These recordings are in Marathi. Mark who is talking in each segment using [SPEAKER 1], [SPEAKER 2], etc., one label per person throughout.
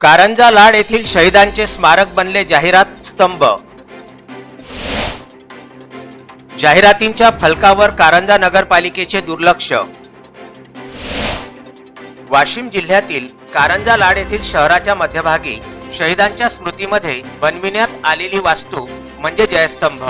[SPEAKER 1] कारंजा लाड येथील शहीदांचे स्मारक बनले जाहिरात स्तंभ. जाहिरातींच्या फलकावर कारंजा नगरपालिकेचे दुर्लक्ष. वाशिम जिल्ह्यातील कारंजा लाड येथील शहराच्या मध्यभागी शहीदांच्या स्मृतीमध्ये बनविण्यात आलेली वास्तू म्हणजे जयस्तंभ.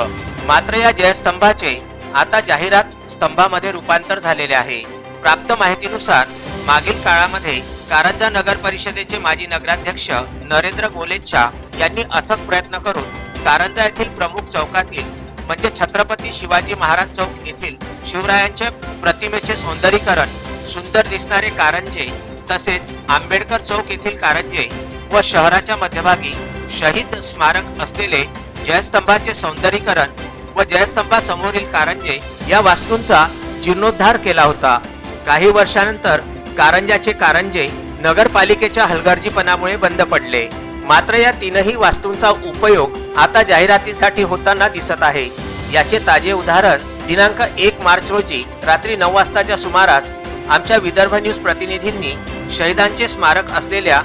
[SPEAKER 1] मात्र या जयस्तंभाचे आता जाहिरात स्तंभामध्ये रूपांतर झालेले आहे. प्राप्त माहितीनुसार मागील काळामध्ये कारंजा नगर परिषदेचे माजी नगराध्यक्ष नरेंद्र गोलेच्छा यांनी अथक प्रयत्न करून कारंजा येथील प्रमुख चौकातील म्हणजे छत्रपती शिवाजी महाराज चौक येथील शिवरायांच्या प्रतिमेचे सौंदर्यीकरण सुंदर दिसणारे कारंजे तसेच आंबेडकर चौक येथील कारंजे व शहराच्या मध्यभागी शहीद स्मारक असलेले जयस्तंभाचे सौंदर्यीकरण व जयस्तंभासमोरील कारंजे या वास्तूंचा जीर्णोद्धार केला होता. काही वर्षानंतर कारंजाचे कारंजे नगरपालिकेच्या हलगर्जीपणामुळे बंद पडले. मात्र या तीनही वास्तूंचा उपयोग आता जाहिरातीसाठी होताना दिसत आहे. याचे ताजे उदाहरण दिनांक एक मार्च रोजी रात्री नऊ वाजताच्या सुमारास आमच्या विदर्भ न्यूज प्रतिनिधींनी शहीदांचे स्मारक असलेल्या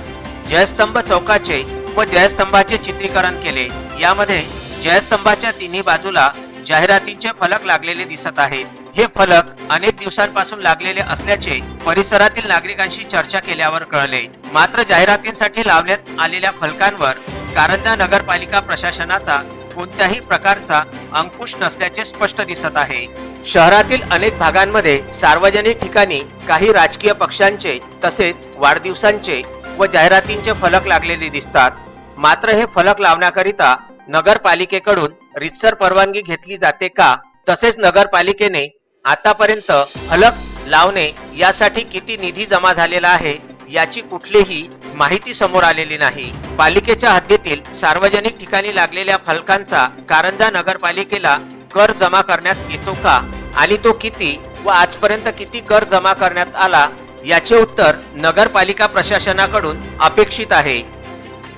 [SPEAKER 1] जयस्तंभ चौकाचे व जयस्तंभाचे चित्रीकरण केले. यामध्ये जयस्तंभाच्या तिन्ही बाजूला जाहिरातींचे फलक लागलेले दिसत आहेत हे फलक अनेक दिवसांपासून लागलेले असल्याचे परिसरातील नागरिकांशी चर्चा केल्यावर कळले. मात्र जाहिरातींसाठी लावण्यात आलेल्या फलकांवर कारंजा नगरपालिका प्रशासनाचा कोणत्याही प्रकारचा अंकुश नसल्याचे स्पष्ट दिसत आहे. शहरातील अनेक भागांमध्ये सार्वजनिक ठिकाणी काही राजकीय पक्षांचे तसेच वाढदिवसांचे व जाहिरातींचे फलक लागलेले दिसतात. मात्र हे फलक लावण्याकरिता नगरपालिकेकडून रितसर परवानगी घेतली जाते का? तसेच नगरपालिकेने आतापर्यंत फलक लावणे यासाठी किती निधी जमा झालेला आहे याची कुठलीही माहिती समोर आलेली नाही. पालिकेच्या हद्दीतील सार्वजनिक ठिकाणी लागलेल्या फलकांचा कारंजा नगरपालिकेला कर जमा करण्यात येतो का? आणि तो किती व आजपर्यंत किती कर जमा करण्यात आला? याचे उत्तर नगरपालिका प्रशासनाकडून अपेक्षित आहे.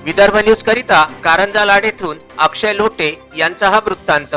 [SPEAKER 1] विदर्भ न्यूज करिता कारंजा लाड येथून अक्षय लोटे यांचा हा वृत्तांत.